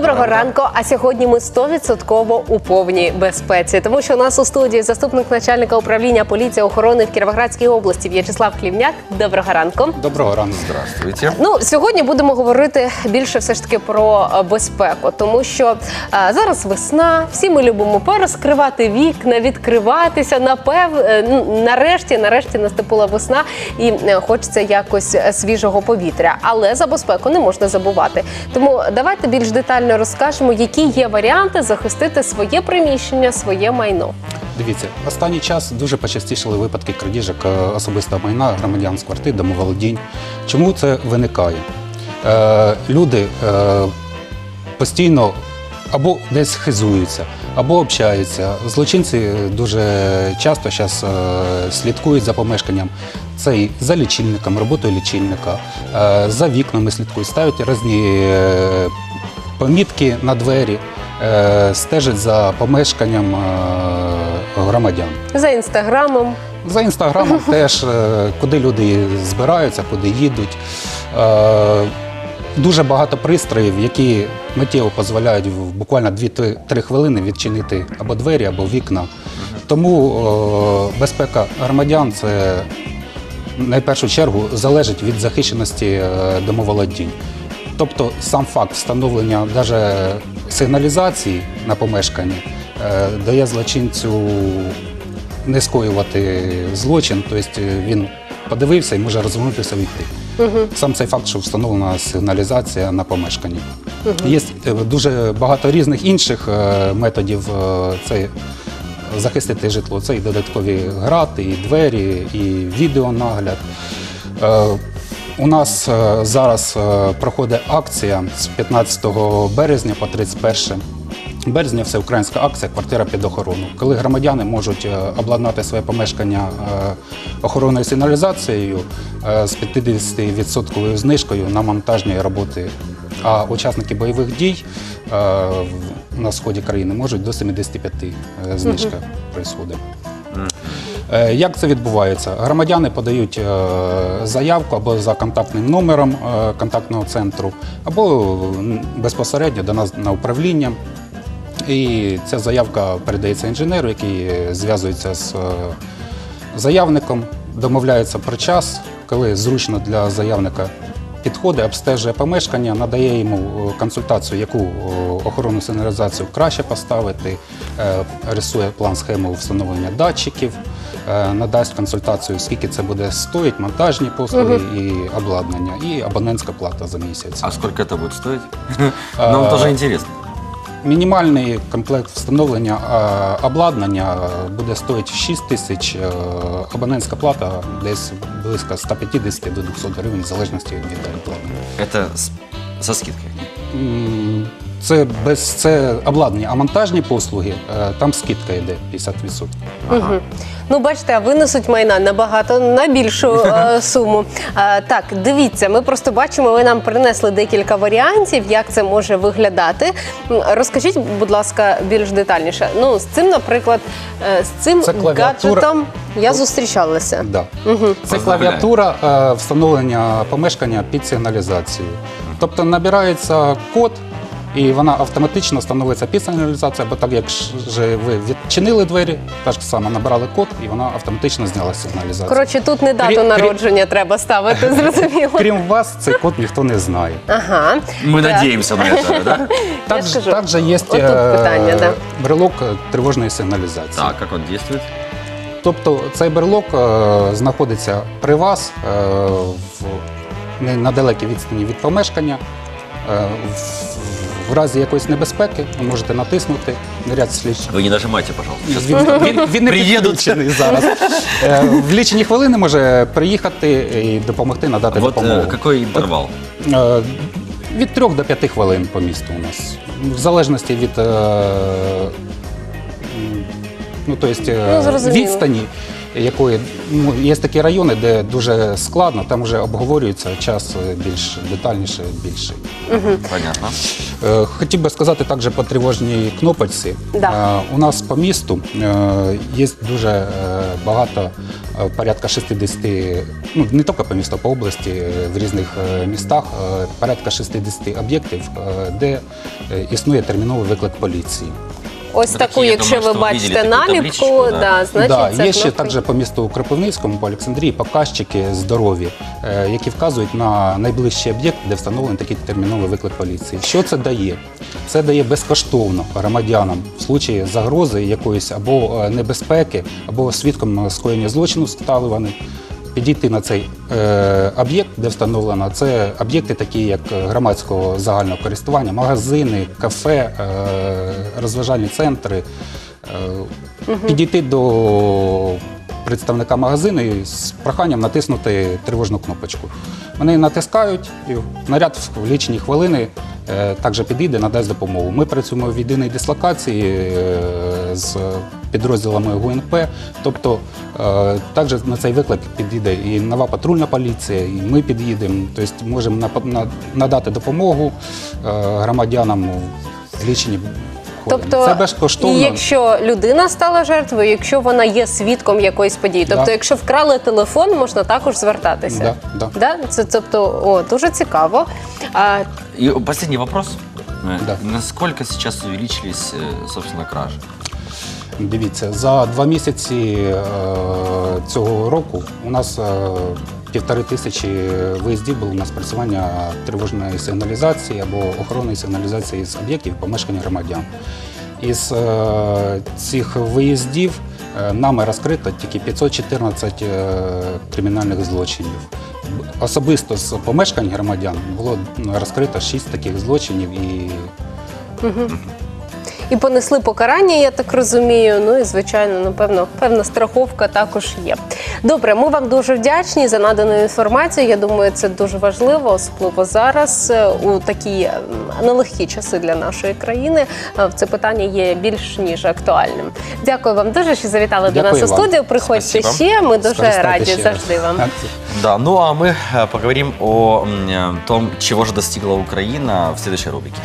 Доброго ранку. А сьогодні ми 100% у повній безпеці, тому що у нас у студії заступник начальника управління поліції охорони в Кіровоградській області В'ячеслав Клівняк. Доброго ранку. Доброго ранку. Здравствуйте. Ну сьогодні будемо говорити більше все ж таки про е, безпеку, тому що е, зараз весна, всі ми любимо порозкривати вікна, відкриватися. Напев е, ну, нарешті, нарешті наступила весна, і хочеться якось свіжого повітря. Але за безпеку не можна забувати. Тому давайте більш детально розкажемо, які є варіанти захистити своє приміщення, своє майно. Дивіться, останній час дуже почастішали випадки крадіжок е, особистого майна громадян з квартир, домоволодінь. Чому це виникає? Е, люди е, постійно або десь хизуються, або общаються. Злочинці дуже часто зараз слідкують за помешканням. Це і за лічильником, роботою лічильника, е, за вікнами слідкують, ставлять різні е, помітки на двері, е, стежать за помешканням е, громадян. За інстаграмом. За інстаграмом теж, е, куди люди збираються, куди їдуть. Дуже багато пристроїв, які миттєво дозволяють в буквально 2-3 хвилини відчинити або двері, або вікна. Тому безпека громадян це найпершу чергу залежить від захищеності домоволодінь. Тобто сам факт встановлення навіть сигналізації на помешканні е, дає злочинцю не скоювати злочин, тобто він подивився і може розвернутися війти. Сам цей факт, що встановлена сигналізація на помешканні. Є е, дуже багато різних інших методів це захистити житло. Це і додаткові грати, і двері, і відеонагляд. У нас е, зараз е, проходить акція з 15 березня по 31 березня всеукраїнська акція Квартира під охорону, коли громадяни можуть е, обладнати своє помешкання е, охоронною сигналізацією е, з 50% знижкою на монтажні роботи. А учасники бойових дій е, в- на сході країни можуть до 75 е, знижка происходить. Е, Як це відбувається? Громадяни подають е, заявку або за контактним номером е, контактного центру, або безпосередньо до нас на управління. І ця заявка передається інженеру, який зв'язується з заявником, домовляється про час, коли зручно для заявника підходить, обстежує помешкання, надає йому консультацію, яку охоронну сигналізацію краще поставити, рисує план схему встановлення датчиків, надасть консультацію, скільки це буде стоїть, монтажні послуги і обладнання, і абонентська плата за місяць. А сколько это будет стоить? Нам тоже интересно. Мінімальний комплект встановлення е, обладнання е, буде стоїти 6 тисяч, е, абонентська плата десь близько 150 до 200 гривень, в залежності від обладнання. С- со скидкой. Це без це обладнання, а монтажні послуги е, там скидка йде 50%. Мгм. Ну, бачите, а винесуть майна набагато на більшу е, суму. Е, так, дивіться, ми просто бачимо, ви нам принесли декілька варіантів, як це може виглядати. М, Розкажіть, будь ласка, більш детальніше. Ну, з цим, наприклад, е, з цим Це клавіатура. гаджетом я зустрічалася. Да. Це Поздравляю. клавіатура е, встановлення помешкання під сигналізацією. Тобто набирається код, і вона автоматично встановиться під сигналізацію, або так як же ви відчинили двері, так само набрали код, і вона автоматично зняла сигналізацію. Коротше, тут не дату Крім- крім- народження треба ставити, зрозуміло. Крім вас, цей код ніхто не знає. Ага. Мы Так. надеемся на это, да? Також, скажу. також є Отут питання, да. брелок е, тривожної сигналізації. Так, как он действует? Тобто цей брелок е, знаходиться при вас е, в не- на далекій відстані від помешкання. Е, в, в разі якоїсь небезпеки ви можете натиснути ряд слідчих. Вы не нажимайте, пожалуйста. Він, він, він не Приїдуть. підключений зараз. Е, В лічені хвилини може приїхати і допомогти надати Вот допомогу. э, какой интервал? Е, Від 3 до 5 хвилин по місту у нас. В залежності від е, м, ну, то есть, е, Ну, зрозуміло. відстані якої ну, є такі райони, де дуже складно, там вже обговорюється час більш детальніше, більше. Понятно. Е, Хотів би сказати також по тривожній кнопочці. Да. Е, У нас по місту е, є дуже е, багато, е, порядка 60, ну не тільки по місту, по області, е, в різних е, містах, е, порядка 60 об'єктів, е, де е, існує терміновий виклик поліції. Ось Ну, таку, якщо ви бачите наліпку, да. значить да, це є ще також по місту Кропивницькому, по Олександрії, показчики здоров'я, е, які вказують на найближчий об'єкт, де встановлений такий терміновий виклик поліції. Що це дає? Це дає безкоштовно громадянам в случаї загрози якоїсь або е, небезпеки, або свідком скоєння злочину стали вони. Підійти на цей е, об'єкт, де встановлено, це об'єкти, такі як е, громадського загального користування, магазини, кафе, е, розважальні центри. Е, Підійти до представника магазину і з проханням натиснути тривожну кнопочку. Вони натискають, і наряд в лічені хвилини е, також підійде, надасть допомогу. Ми працюємо в єдиній дислокації е, з підрозділами ГУНП, тобто е, також на цей виклик підійде і нова патрульна поліція, і ми під'їдемо, тобто можемо надати допомогу е, громадянам в лічені хвилини. Тобто, Це безкоштовно. і якщо людина стала жертвою, якщо вона є свідком якоїсь події, тобто, Да. якщо вкрали телефон, можна також звертатися. Да, да. Це тобто, о, дуже цікаво. А, И последний вопрос. Э, Да. Насколько сейчас увеличились, собственно, кражи? Дивіться, за два місяці е, цього року у нас е, півтори тисячі виїздів було на спрацювання тривожної сигналізації або охоронної сигналізації з об'єктів помешкання громадян. Із е, цих виїздів нами розкрито тільки 514 е, кримінальних злочинів. Особисто з помешкань громадян було розкрито 6 таких злочинів і і понесли покарання, я так розумію. Ну і звичайно, напевно, певна страховка також є. Добре, ми вам дуже вдячні за надану інформацію. Я думаю, це дуже важливо, особливо зараз е, у такі м, нелегкі часи для нашої країни. Е, Це питання є більш ніж актуальним. Дякую вам дуже, що завітали до Дякую нас у вам. студію. Приходьте Спасибо. ще. Ми дуже скористайтеся раді ще раз. завжди вам. Да, ну а мы э, поговорим о м, э, том, чего же достигла Украина в следующей рубрике.